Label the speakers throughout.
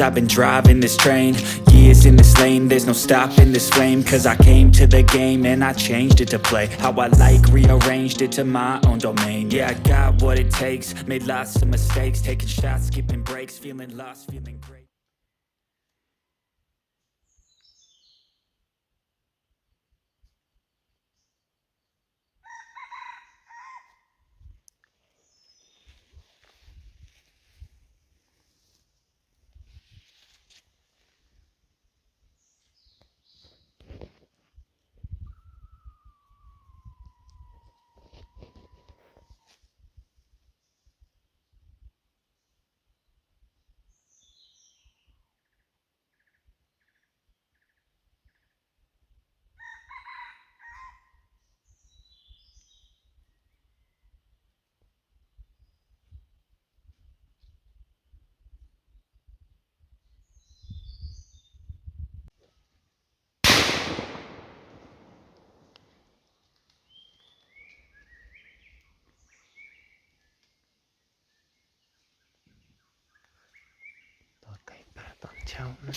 Speaker 1: I've been driving this train Years in this lane, there's no stopping this flame Cause I came to the game and I changed it to play. How I like, rearranged it to my own domain. Yeah, I got what it takes, made lots of mistakes Taking shots, skipping breaks, feeling lost, feeling
Speaker 2: เช้านะ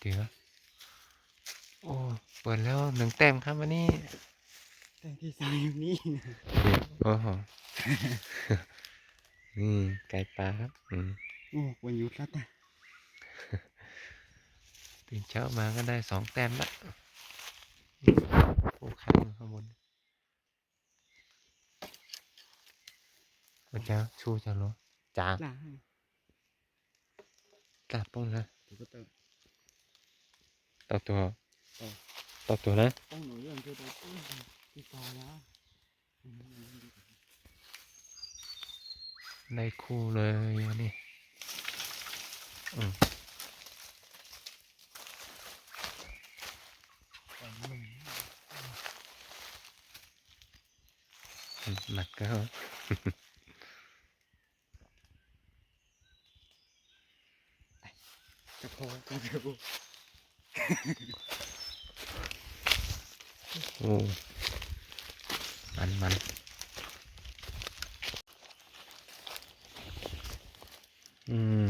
Speaker 2: เดี๋ยวโอ้ เปิดแล้วหนึ่งแต้มครับวันนี้
Speaker 3: แต่ที่สายอยู่นี่นะ
Speaker 2: โอ้โหนี่ไก่ปลาครับ อืม
Speaker 3: โอ้วันหยุดแล้วแต่
Speaker 2: ตื่นเช้ามาก็ได้สองแต้มละโอ้ ข้างอยู่ข้างบนวันเช้าชูจะรู้จ้า
Speaker 3: ล่าให้
Speaker 2: กลับป้องนะ
Speaker 3: ถูกก็เติม
Speaker 2: ต่อตัว
Speaker 3: ต่อ
Speaker 2: ต่อตัวนะ
Speaker 3: ต้องหนูเรื่องคือตัวที่ต่อแล้ว
Speaker 2: ได้คู่เลยวันนี้อืม หนักก็
Speaker 3: จะพอจะเร็ว
Speaker 2: โอ้มันมันอืม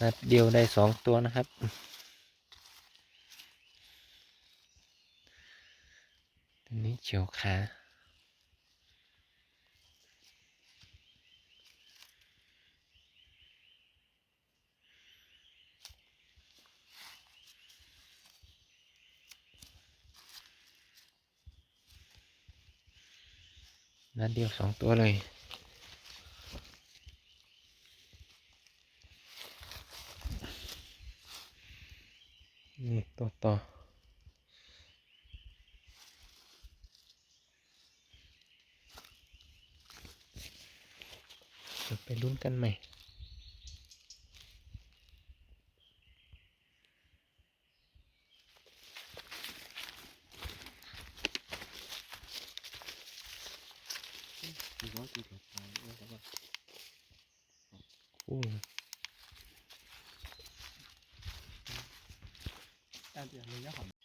Speaker 2: นัดเดียวได้สองตัวนะครับ ตัวนี้ เฉียวขานัดเดียวสองตัวเลย นี่ตัวต่อ เดี๋ยวไปลุ้นกันใหม่
Speaker 3: ถือว่าตีกับตายแล้วก็
Speaker 2: อู้
Speaker 3: แต่เดี๋ยวเลยนะผม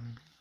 Speaker 2: Amen.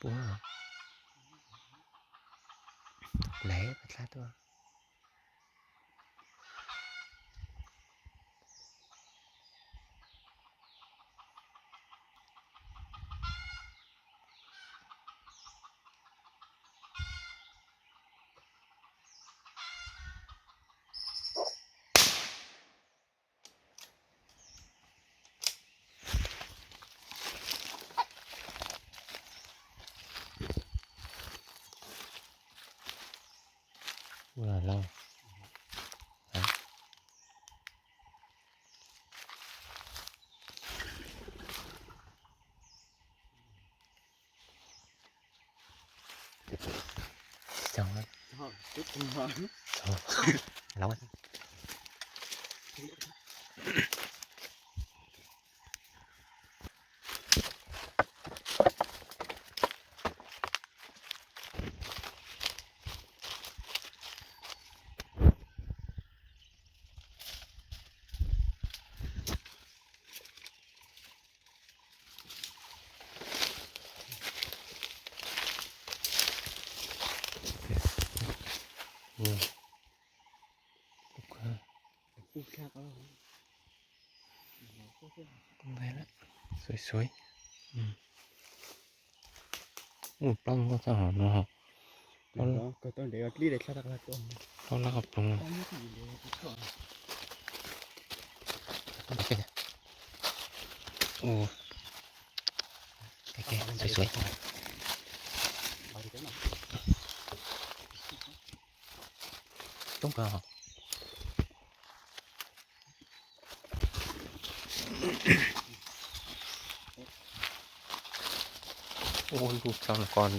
Speaker 2: ปุ่นปุ่นเหรอแหล่ไปซะตัว là lâu. Đấy. Sao lắm Sao Lâu. lắm ลย
Speaker 3: ฮะจุดขึ้นมา
Speaker 2: โอ้เราอะนี่ลูกค้า
Speaker 3: พูดแค่ก็
Speaker 2: ได้แล้วสวยๆอืมอู้ปล้องก็จะหอมเนาะ
Speaker 3: ก็ก็ต้องเดี๋ยวรีดได้แค่ตักละตัว
Speaker 2: ปล้องแล้วกับปรุง
Speaker 3: ต้องไม่ถึงเดี๋ยวก็
Speaker 2: โอเคโอ้แก่ๆ
Speaker 3: 人が、
Speaker 2: おい、どうしたの？か、ん、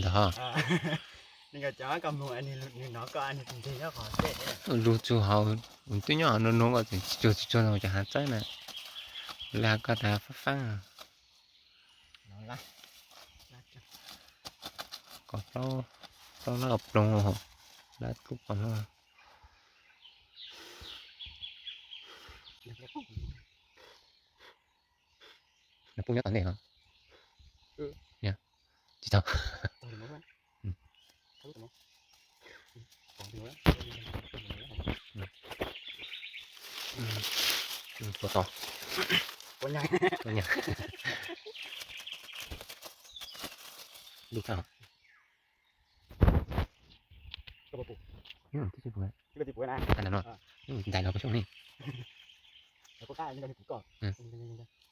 Speaker 2: だ、なんだ？lu chu hao tuy nhỏ nó nó gọi
Speaker 3: chỉ cho chỉ cho nó chả hạt trái này. Là cả đá phát phăng à. La tao tao nó ập đồng hồ. Đã cúp còn nó. Nó cũng nhớ tao này hả? Ừ. Nha. Chỉ tao.
Speaker 2: นนี้
Speaker 3: นี่น้องก็อันนี้จริงๆก็ขอเซ่
Speaker 2: ลูกจูเฮาอุ่นตุ้ยอ่ะน้องๆก็จะจู่ๆเราจะหาใจนะแล้วก็ดาฟัง
Speaker 3: น้องละ
Speaker 2: ก็ต้องต้องเลิกลงแล้วทุกคนว่า nó cũng nhớ tận này hả
Speaker 3: Ừ.
Speaker 2: nha chị sao
Speaker 3: Còn nữa không?
Speaker 2: Ừ.
Speaker 3: Thấy không? Ừ. Còn nữa.
Speaker 2: ừ, to to
Speaker 3: Còn nhanh.
Speaker 2: to nha đi sao
Speaker 3: Có bao phủ.
Speaker 2: ừ cái gì vậy
Speaker 3: Cái gì của anh?
Speaker 2: anh làm rồi
Speaker 3: À.
Speaker 2: ừ đại nó có chỗ này
Speaker 3: Nó có cái như cái củ cỏ.
Speaker 2: Ừ.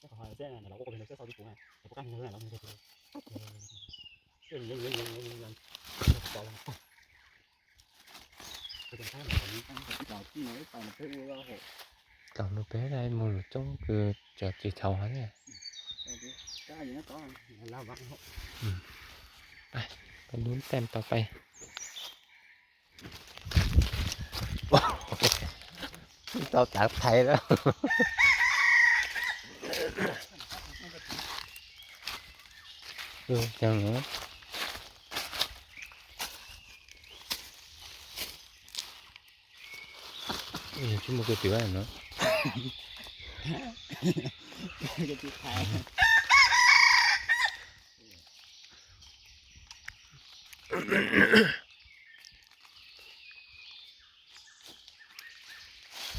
Speaker 3: Cái hỏi xe này là nó có cái nó sẽ sau cái củ này. Nó có cái như thế này cái mới phải một cái ưa hộ.
Speaker 2: còn nó bé đây mua được trong cứ chờ chị thầu hết nè
Speaker 3: Cái gì nó có là vặn hộ.
Speaker 2: ไปลุ้นแต้มต่อไปเราจากไทยแล้ว ừ chào nữa nhìn chứ một cái tiểu này nữa.
Speaker 3: Cái tiểu này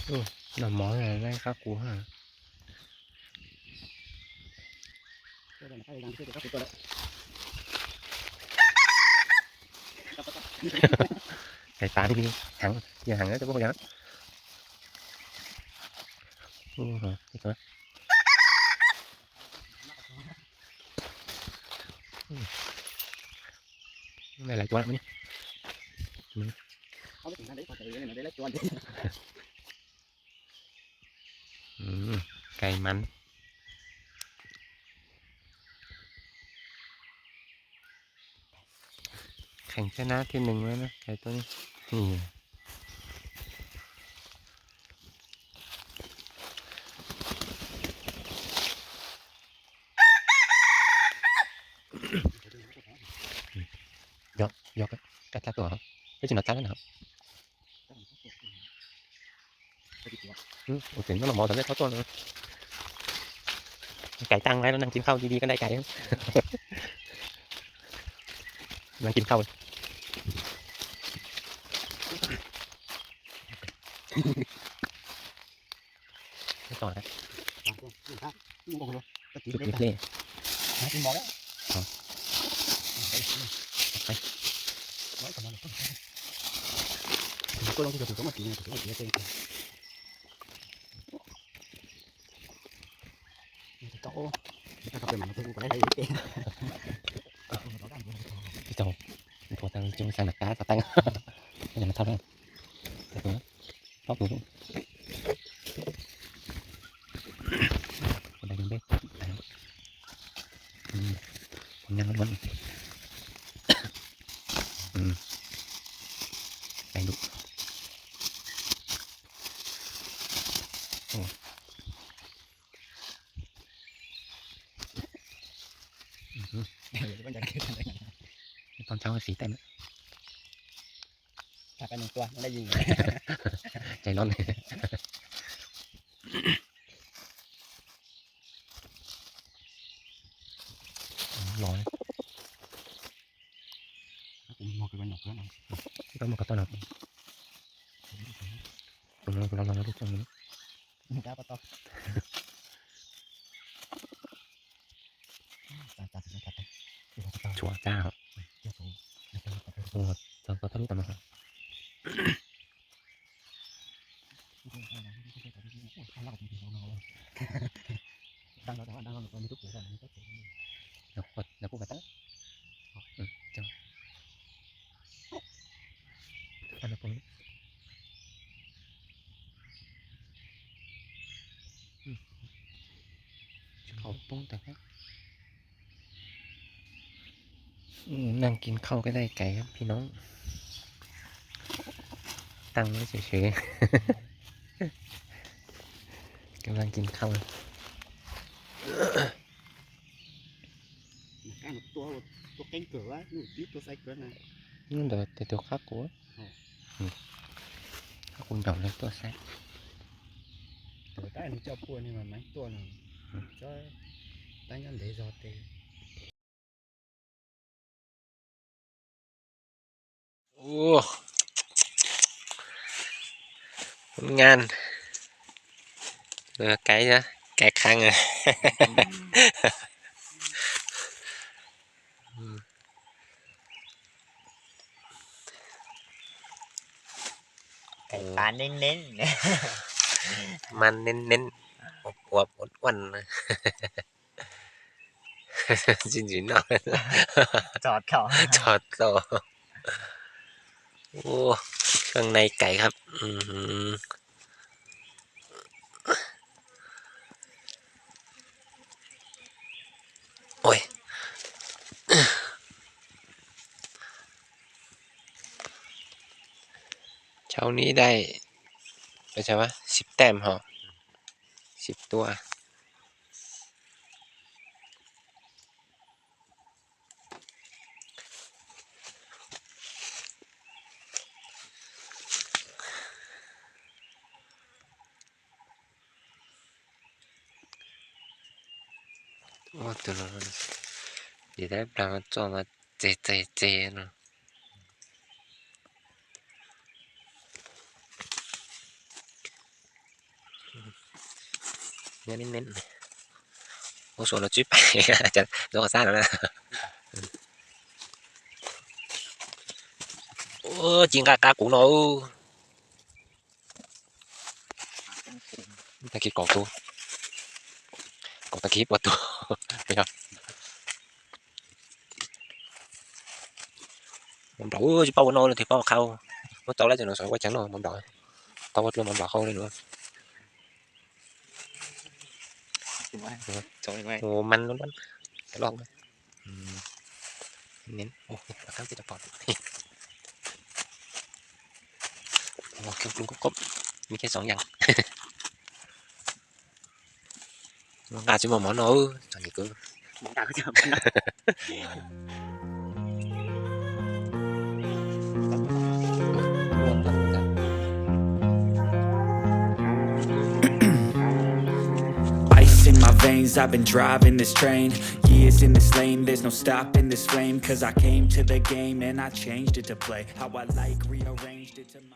Speaker 3: ừ,
Speaker 2: là món này đang khắc cú hả
Speaker 3: à. cái
Speaker 2: tán đi hẳn giờ hẳn đó cho bố hẳn ừ, rồi cái coi Ừ. này là cho bạn nhé
Speaker 3: không biết đấy có thể này đấy là chuột
Speaker 2: ừ, cay mắn แข่งชนะที่หนึ่งแล้วนะไก่ตัวนี้นี่ ยกกัดตาตัวครับไม่จุดนัดตาแล้วนะครับอืมโอเคนั่นเราหมอทำได้เท่าตัวเลยไก่ตั้งไว้แล้วนั่งกินข้าวดีๆก็ได้ไก่ครับนั่งกินข้าวไม่ต่อนะ
Speaker 3: มึงบอกเลยตะกี้
Speaker 2: จุด
Speaker 3: เล็
Speaker 2: นี้
Speaker 3: ก
Speaker 2: เล่
Speaker 3: นะมึงบอกแล้ว đây nói còn
Speaker 2: nó không có ta tăng chung sang thao đâu สีเต็ม
Speaker 3: ถ้าเป็นหนึ่งตัวมันได้ยิง
Speaker 2: ใจร้อนเลยร้อน
Speaker 3: ผมมองกันหนอกแล้วนะ
Speaker 2: ก็มันก็ต้อนรับตรงนี้เราลองดูตรงนี้
Speaker 3: จ้าปะต๊อกจ้าจ้าจ้าจ้าจ้า
Speaker 2: ชัวร์จ้าครับ
Speaker 3: จ้าถูก จ้าจ้าจ้า
Speaker 2: ก็ต้องรู้แต่มาครับ
Speaker 3: ดังเราดังเราเรามีทุกอย่างเรามีทุกอย่าง
Speaker 2: แล้วกดแล้วกูกระตั้งอืมจังอันนั้ผมเขาปุ้งแต่แค่ นั่งกินข้าวก็ได้ไก่ครับพี่น้อง ตั้งไว้เฉยๆ กำลังกินข้าว
Speaker 3: การตัวตัวเก่งเกิดว่าหนูตีตัวใส่เกิดนะ
Speaker 2: nhưng đợi từ từ khác của
Speaker 3: Ồ.
Speaker 2: ừ. Khác quân đầu lên tôi sẽ
Speaker 3: ตัวใต้หนูเจ้าปูนี่มันไหมตัวหนึ่งจ้อยตั้งยันเดจอเต
Speaker 2: โอ้ผลงานเหลือไก่นะไก่ค้างอะ
Speaker 4: ไก่ปลาเน้น
Speaker 2: มันเน้นเน้นๆอวบอวบอ้วนอ้วนๆนะจริงจริงๆเนาะ
Speaker 4: ๆจอดเขา
Speaker 2: จอดต่อ โอ้เครื่องในไก่ครับ อือหือโอ้ยเช้านี้ได้ไม่ใช่วะสิบแต้มเหรอสิบตัว 我得了，你在那么做嘛？这这这呢？nhớ đến đến ô số nó chip chặt nó xa rồi ô chuyện cá cá cũng ta kịp cổ tu cổ ta kịp bỏ tu อ้ส่วนเราจิ๊บไปอาจจะโดนกระซ่าแล้วนะโอ้จริงกากากูเนาะตะกี้กอกตัวกอกตะกี้ปวดตัวไม่ครับ mầm đỏ ơi bao nó thì bao khâu nó tao lấy cho nó sợ quá chẳng nó mầm đỏ tao bắt luôn mầm đỏ khâu lên nữa
Speaker 3: ถูกไหมจอยไหม
Speaker 2: ồ manh nó lắm cái lon đấy nén ô là cái gì đó bọt ồ cái luôn có cốp มีแค่สองอย่าง 나가지
Speaker 1: 뭐 in my veins I've been driving this train. Years in this lane There's no stopping this flame. Cause I came to the game And I changed it to play. How I like rearranged it to my